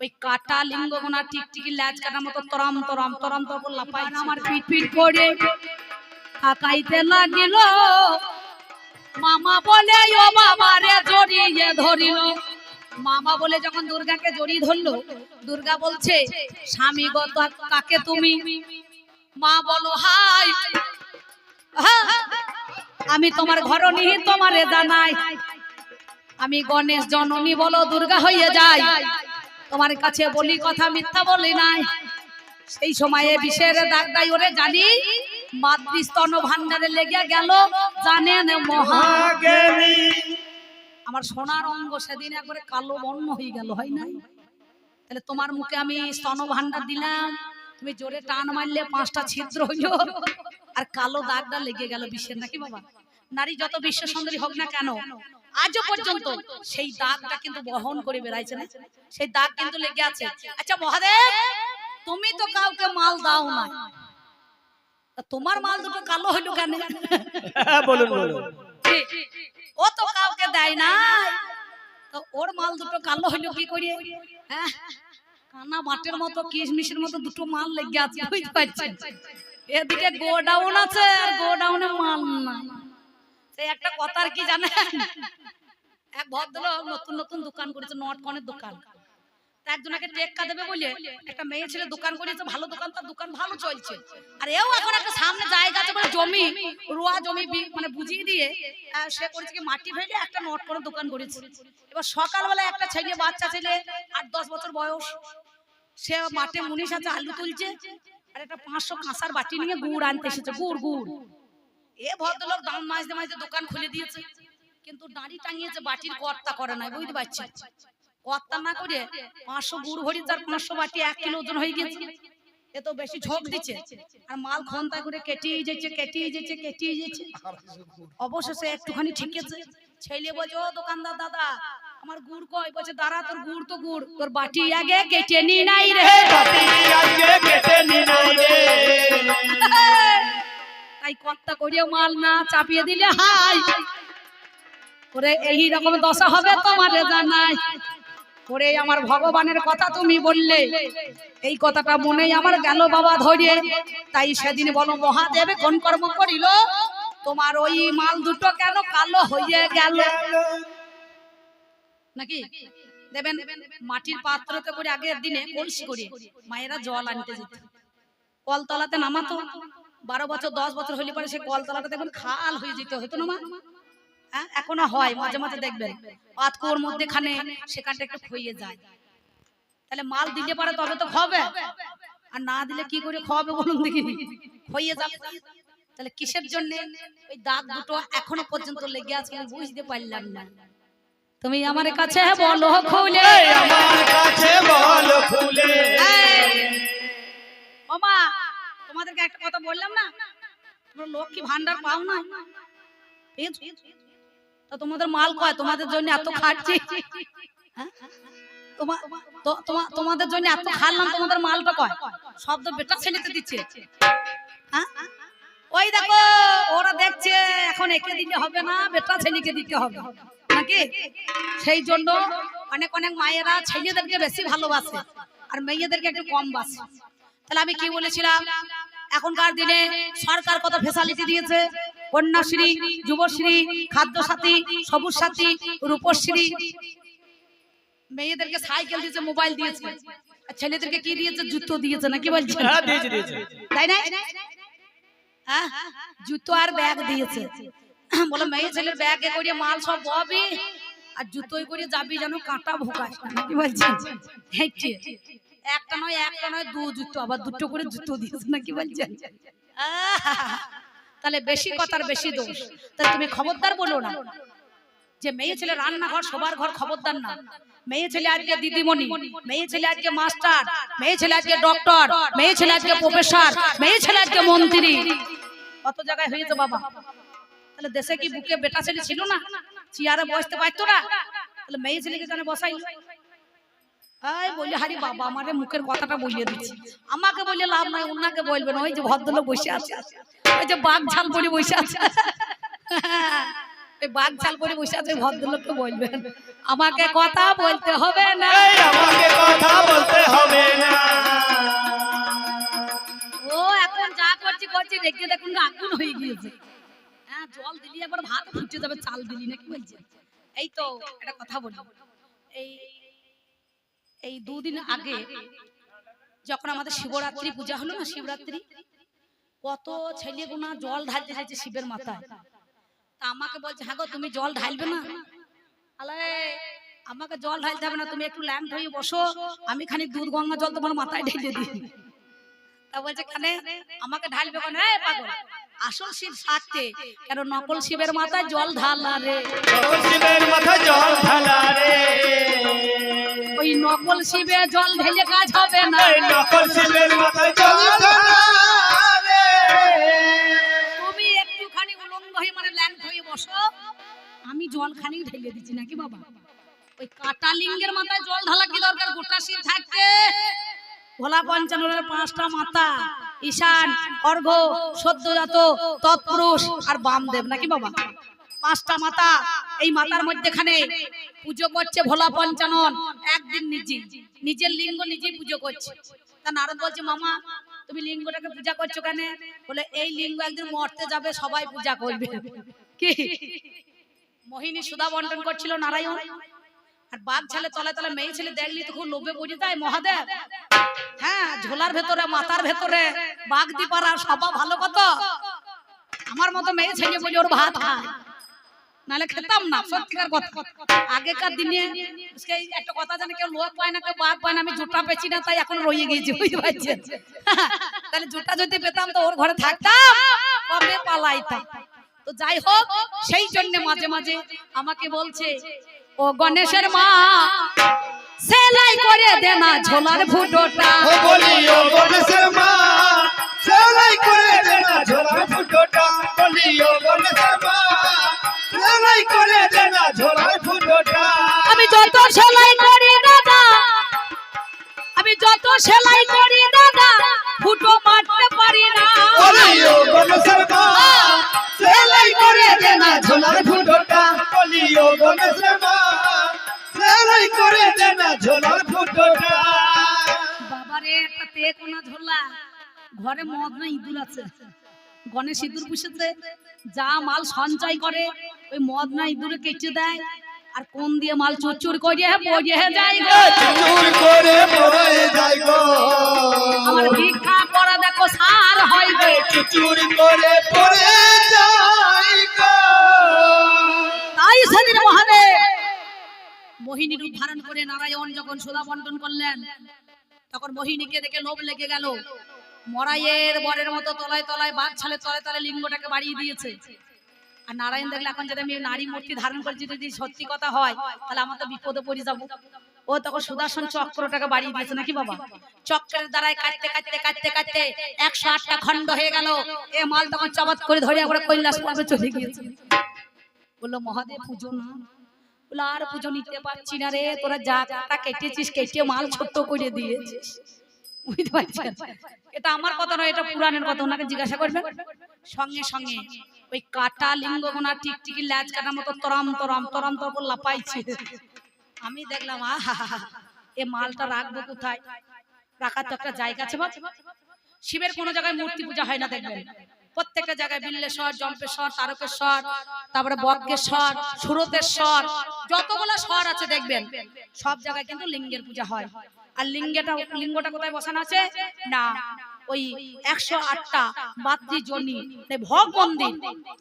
ওই কাটা লিঙ্গ গোনা টিকটিকি ল্যাজ কাটার মতো তরম তরম তরম তরম লাপাই আমার পিট পিট করে তাকাইতে লাগিল। মামা বলে ও বাবা রে জড়িয়ে ধরিল। মামা বলে যখন দুর্গাকে জড়িয়ে ধরলো দুর্গা বলছে স্বামী গো তো কাকে তুমি? মা বলো হাই আমি তোমার ঘর নিহি তোমারে জানাই। আমি গণেশ জননী বলো দুর্গা হয়ে যাই। তোমার কাছে বলি কথা মিথ্যা বলি নাই। সেই সময়ে বিষের দাগটাই ওরে জানি মাতৃস্তন ভান্ডারে লেগে গেল জানেন মহা। আমার সোনার অঙ্গ সেদিন একবারে কালো বর্ণ হয়ে গেল হয় নাই? তাহলে তোমার মুখে আমি স্তন ভান্ডার দিলাম তুমি জোরে টান মারলে পাঁচটা ছিদ্র হইল। আর কালো দাগটা লেগে গেল বিশ্বের নাকি বাবা? নারী যত বিশ্ব সুন্দরী হোক না কেন আজও পর্যন্ত সেই দাগটা কিন্তু বহন করে বেড়াইছে না। সেই দাগ কিন্তু লেগে আছে। আচ্ছা মহাদেব তুমি তো কাউকে মাল দাও না। তোমার মাল দুটো কালো হইল কেন? হ্যাঁ, বলুন বলুন। ও তো কাউকে দেয় না তো ওর মাল দুটো কালো হইল কি করে হ্যাঁ? কানা মাটের মতো কিশমিশের মতো দুটো মাল লেগে আছে বুঝতে পারছেন? এদিকে গোডাউন আছে আর গোডাউনে মাল না সেই একটা কথা আর কি জানেন? এক ভদ্রলোক নতুন নতুন দোকান করেছে নটকনের দোকান। একজনকে টেক্কা দেবে বলে একটা মেয়ে ছেলে দোকান করেছে ভালো দোকান তার দোকান ভালো চলছে। আর এও এখন একটা সামনে জায়গা আছে বলে জমি রোয়া জমি মানে বুঝিয়ে দিয়ে সে করেছে কি মাটি ফেলে একটা নট করে দোকান করেছে। এবার সকালবেলা একটা ছেলে বাচ্চা ছেলে আট দশ বছর বয়স সে মাঠে মুনিশ আছে আলু তুলছে আর একটা পাঁচশো কাঁসার বাটি নিয়ে গুড় আনতে এসেছে গুড় গুড়। এ ভদ্রলোক দাম মাঝতে মাঝতে দোকান খুলে দিয়েছে কিন্তু দাঁড়ি টাঙিয়েছে বাটির কর্তা করে নাই বুঝতে পারছি। কর্তা না করে পাঁচশো গুড় ভরি তার পাঁচশো বাটি এক কিলো ওজন হয়ে গেছে। এ তো বেশি ঝোঁক দিচ্ছে। আর মাল খন্তা করে কেটিয়ে যাচ্ছে কেটিয়ে যাচ্ছে কেটিয়ে যাচ্ছে। অবশেষে একটুখানি ঠিকেছে ছেলে বলছে ও দোকানদার দাদা আমার গুড় কয়? বলছে দাঁড়া তোর গুড় তো গুড় তোর বাটি আগে কেটে নি নাই রে। আজকে কেটে নিলাই রে। তাই কর্তা করে মাল না চাপিয়ে দিলে হাই। ওরে, এই রকম দশা হবে তোমার জানাই ওরে, আমার ভগবানের কথা তুমি বললে। এই কথাটা মনেই আমার গেল বাবা ধরে। তাই সেদিন বলো, মহাদেব কোন কর্ম করিল? তোমার ওই মাল দুটো কেন কালো হয়ে গেল? নাকি? দেবেন, মাটির পাত্রতে করে আগের দিনে কলসি করে মায়েরা জল আনতে যেত। কলতলাতে নামাতো। বারো বছর দশ বছর হলে পরে সে কলতলাটা দেখবেন খাল হয়ে যেতে হতো না মা? হ্যাঁ এখনও হয় মাঝে মাঝে দেখবেন। পাতকুয়োর মধ্যে খানে সেখানটা একটু খইয়ে যায়। তাহলে মাল দিলে পারে তবে তো খাবে আর না দিলে কি করে খাওয়াবে বলুন দেখি? খইয়ে যাবে। তাহলে কিসের জন্য ওই দাগ দুটো এখনও পর্যন্ত লেগে আছে আমি বুঝতে পারলাম না। তুমি আমার কাছে বলো খুলে। আমার কাছে বল খুলে। ওমা তোমাদেরকে একটা কথা বললাম না? তোমরা লক্ষ্মী ভান্ডার পাও না? তা তোমাদের মাল কয়? তোমাদের জন্য এত খাচ্ছি হ্যাঁ? তোমাদের জন্য এত খাললাম তোমাদের মালটা কয়? শব্দ বেটা ছেলেতে দিচ্ছে। হ্যাঁ? ওই দেখো, ওরা দেখছে, এখন একে দিতে হবে না, বেটা ছেলেকে দিতে হবে। নাকি? সেই জন্য অনেক অনেক মায়েরা ছেলেদেরকে বেশি ভালোবাসে, আর মেয়েদেরকে একটু কম বাসে। তাহলে আমি কি বলেছিলাম? এখনকার দিনে সরকার কত ফেসালিটি দিয়েছে? কন্যাশ্রী যুবশ্রী খাদ্য সাথী সবুজ সাথী রূপশ্রী। মেয়েদেরকে সাইকেল দিয়েছে মোবাইল দিয়েছে। ছেলেদেরকে কি দিয়েছে? জুতো দিয়েছে নাকি বলছে? হ্যাঁ তাই না হ্যাঁ জুতো আর ব্যাগ দিয়েছে। বলে মেয়ে ছেলের ব্যাগে করে মাল সব ববি আর জুতোই করে যাবি যেন কাঁটা ভোকাস কি বলছেন হেঁটে একটা নয় একটা নয়, দু জুতো, আবার দুটো করে জুতো দিয়েছে নাকি বলছেন! তাহলে বেশি কথার বেশি দোষ। তাহলে তুমি খবরদার বলো না। যে মেয়ে ছেলে রান্নাঘর সবার ঘর খবরদার না। মেয়ে ছেলে আজকে দিদিমণি, মেয়ে ছেলে আজকে মাস্টার, মেয়ে ছেলে আজকে ডক্টর, মেয়ে ছেলে আজকে প্রফেসর, মেয়ে ছেলে আজকে মন্ত্রী। কত জায়গায় হয়েছে বাবা। তাহলে দেশে কি বুকে বেটা ছেলে ছিল না? চেয়ারে বসতে পারতো না? তাহলে মেয়ে ছেলেকে কেন বসাই এই বলি হারি বাবা আমারে মুখের কথাটা বলিয়ে দিচ্ছি। আমাকে বলে লাভ নাই ওনাকে বলবেন ওই যে ভদ্রলোক বসে আছে। ওই যে বাঘ ঝাল পরে বসে আছে। বাঘ ঝাল পরে বসে আছে। ভদ্রলোককে বলবেন আমাকে কথা বলতে হবে না। আমাকে কথা বলতে হবে না। ও এখন যা করছি করছি দেখতে দেখুন আগুন হয়ে গিয়েছে। হ্যাঁ জল দিলি একবার ভাত ফুটে তবে চাল দিলি না কি বলছে? এই তো একটা কথা বলি। এই এই দুদিন আগে যখন আমাদের শিবরাত্রি পূজা হলো না শিবরাত্রি, কত ছেলেগুনা জল ঢালতে যাচ্ছে শিবের মাথায়। তা আমাকে বলছে হ্যাঁ গো, তুমি জল ঢালবে না? আমাকে জল ঢালতে হবে না, তুমি একটু ল্যাম্প হয়ে বসো, আমি খানিক দুধ গঙ্গা জল তোমার মাথায় ঢেলে দিই। তা বলছে, কানে, আমাকে ঢালবে কেন? এই পাগল, আসল শিব সাথে কেন নকল শিবের মাথায় জল ঢালা রে? নকল শিবের মাথায় জল নকল শিবে জল ঢেলে কাজ হবে না। নকল শিবের মাথায় জল তুমি একটুখানি উলঙ্গ হয়ে মানে ল্যাম্প হয়ে বসো। আমি জল খানি ঢেলে দিচ্ছি নাকি বাবা? ওই কাটা লিঙ্গের মাথায় জল ঢালা কি দরকার? গোটা শিব থাকতে। ভোলা পঞ্চাননের পাঁচটা মাথা। ঈশান অর্ঘ সদ্যজাত তৎপুরুষ আর বামদেব নাকি বাবা? পাঁচটা মাতা, এই মাথার মধ্যেখানে পুজো করছে ভোলা পঞ্চানন, একদিন নিজে। নিজের লিঙ্গ নিজেই পুজো করছে। তা নারদ বলছে, মামা, তুমি লিঙ্গটাকে পূজা করছ কেন? বলে, এই লিঙ্গ একদিন মরতে যাবে, সবাই পূজা করবে। কি? মোহিনী সুধা বন্টন করছিল নারায়ণ। আর বাঘ ছেলে তলে তলে মেয়ে ছেলে দেখলি তো খুব লোভে পড়ে যায়, মহাদেব। হ্যাঁ ঝোলার ভেতরে মাথার ভেতরে, বাঘ দিপারা সবা ভালো কত? আমার মতো মেয়ে ছেলে বলে ওর ভাত খায়। নালে খেতাম না সত্যিকার কথা। আগেকার দিনে সেই একটা কথা জানে কেউ লোক পায় না কেউ বাঘ পায় না আমি জুটা পেছি না তাই এখন রয়ে গিয়েছি বুঝতে পারছেন? তাহলে জুটা যদি পেতাম তো ওর ঘরে থাকতাম। কবে পালাইতাম? তো যাই হোক সেই জন্য মাঝে মাঝে আমাকে বলছে ও গণেশের মা সেলাই করে দে না ঝোলার ফুটোটা। ও বলি ও গণেশের মা সেলাই করে দে না ঝোলার ফুটোটা। সেলাই করি দাদা ফুটো মারতে পারি না। সেলাই করে দে না ঝোলার ফুটোটা। বলি গণেশের মা সেলাই করে দে না ঝোলার ফুটোটা। বাবারে একটা তে কোনা ঝোলা। ঘরে মদ না ইঁদুর আছে। গণেশ ইঁদুর পুষেছে। যা মাল সঞ্চয় করে ওই মদ না ইঁদুরে কেটে দেয়। আর কোন দিয়ে মাল চুরচুর করিয়ে পড়িয়ে যায় গো? চুর করে পড়ে যাই গো। আমার ভিক্ষা করা দেখো সার হয় গো। চুর করে পড়ে যাই গো। তাই সেদিন মহাদেব মোহিনী রূপ ধারণ করে নারায়ণ যখন সুধা বন্টন করলেন তখন মোহিনীকে দেখে লোভ লেগে গেল। মরাইয়ের বরের মতো তলায় তলায় বাঘ ছালে তলায় তলায় লিঙ্গটাকে বাড়িয়ে দিয়েছে। আর নারায়ণ দেখলে এখন যদি আমি নারী মূর্তি ধারণ করছি যদি সত্যি কথা হয়, তাহলে আমার তো বিপদে পড়ে যাব। ও তখন সুদর্শন চক্রটাকে বাড়িয়ে দিয়েছে নাকি বাবা? চক্রের দ্বারাই কাটতে কাটতে কাটতে কাটতে একশো আটটা খণ্ড হয়ে গেল। এ মাল তখন চবাত করে ধরে আমরা কৈলাস পর্বে চলে গিয়েছে। বলল, মহাদেব, পুজো না। বলল, আর পুজো নিতে পারছি না রে, তোরা যা কাটা কেটেছিস, কেটে মাল ছোট্ট করে দিয়েছিস। বুঝতে পারছেন? এটা আমার কথা নয় এটা পুরাণের কথা ওনাকে জিজ্ঞাসা করবেন। সঙ্গে সঙ্গে ওই কাটা লিঙ্গ গোনা টিকটিকি ল্যাজ কাটার মতো তরাম তরাম তরাম তর লাপাইছে আমি দেখলাম আহা এ মালটা রাখব কোথায়? রাখার তো একটা জায়গা আছে শিবের কোনো জায়গায় মূর্তি পূজা হয় না দেখবেন। প্রত্যেকটা জায়গায় বিল্লেশ্বর জম্পেশ্বর তারকেশ্বর তারপরে বজ্ঞেশ্বর সুরতেশ্বর যতগুলো স্বর আছে দেখবেন সব জায়গায় কিন্তু লিঙ্গের পূজা হয়। আর লিঙ্গেটা লিঙ্গটা কোথায় বসানো আছে? না ওই একশো আটটা মানে ভগ মন্দির।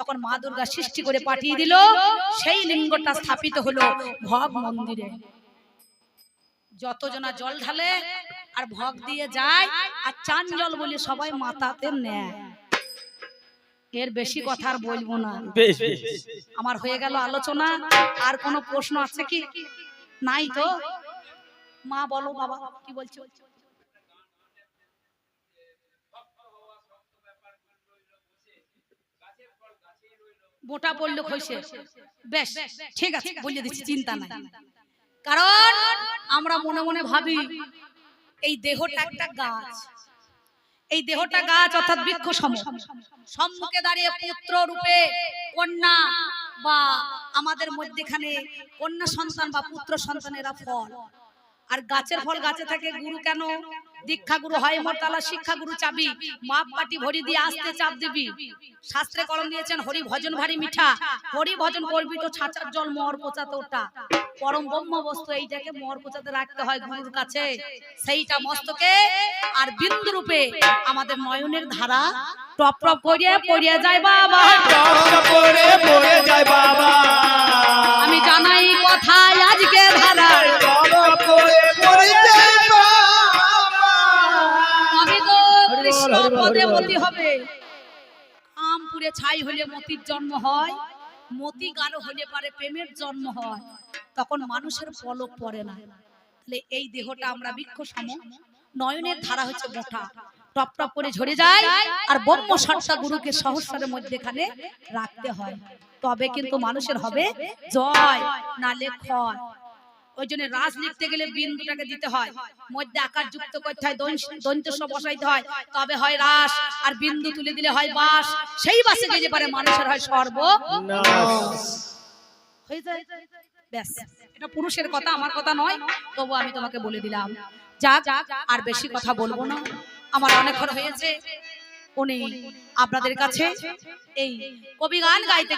তখন মা দুর্গা সৃষ্টি করে পাঠিয়ে দিল সেই লিঙ্গটা স্থাপিত হলো ভগ মন্দিরে। যতজনা জল ঢালে আর ভগ দিয়ে যায় আর চান জল বলে সবাই মাথাতে নেয়। এর বেশি কথা আর বলব না। আমার হয়ে গেল আলোচনা আর কোনো প্রশ্ন আছে কি? নাই তো? মা বলো বাবা কি বলছো? মোটা পড়ল খসে। বেশ ঠিক আছে বলে দিচ্ছি চিন্তা নাই। কারণ আমরা মনে মনে ভাবি এই দেহটা একটা গাছ। এই দেহটা গাছ অর্থাৎ বৃক্ষ সম সম্মুখে দাঁড়িয়ে পুত্র রূপে কন্যা বা আমাদের মধ্যেখানে কন্যা সন্তান বা পুত্র সন্তানেরা ফল। আর গাছের ফল গাছে থাকে গুরু কেন? দীক্ষা গুরু হয় মর্তালা শিক্ষা গুরু চাবি। মাপ পাটি ভরি দিয়ে আসতে চাপ দিবি। শাস্ত্রে কলম দিয়েছেন, হরি ভজন ভারী মিঠা। হরি ভজন করবি তো ছাঁচার জল মর পোচাতে ওটা। পরম ব্রহ্ম বস্তু, এইটাকে মর পোচাতে রাখতে হয় গুরুর কাছে। সেইটা মস্তকে আর বিন্দু রূপে আমাদের নয়নের ধারা টপ টপ করিয়ে পড়িয়ে যায় যায় বাবা। আমি জানাই কথায় আজকে ধারা। বল। মতি হবে। আম ছাই হলে মতির জন্ম হয় মতি গাঢ় হলে পারে প্রেমের জন্ম হয়। তখন মানুষের পলক পড়ে না। তাহলে এই দেহটা আমরা বৃক্ষ সম নয়নের ধারা হচ্ছে মোটা টপ টপ করে ঝরে যায় আর ব্রহ্ম সত্তা গুরুকে সহস্রের মধ্যেখানে রাখতে হয়। তবে কিন্তু মানুষের হবে জয় নালে ক্ষয়। ওই জন্য রাস লিখতে গেলে বিন্দুটাকে দিতে হয়। মধ্যে আকার যুক্ত করতে হয় দৈন- দন্তেস্ব বসাইতে হয়। তবে হয় রাস আর বিন্দু তুলে দিলে হয় বাস সেই বাসে গেলে পারে মানুষের হয় সর্ব হয়ে যায়। ব্যাস। এটা পুরুষের কথা আমার কথা নয়। তবু আমি তোমাকে বলে দিলাম যাক আর বেশি কথা বলব না। আমার অনেকক্ষণ হয়েছে। উনি আপনাদের কাছে এই কবি গান গাইতে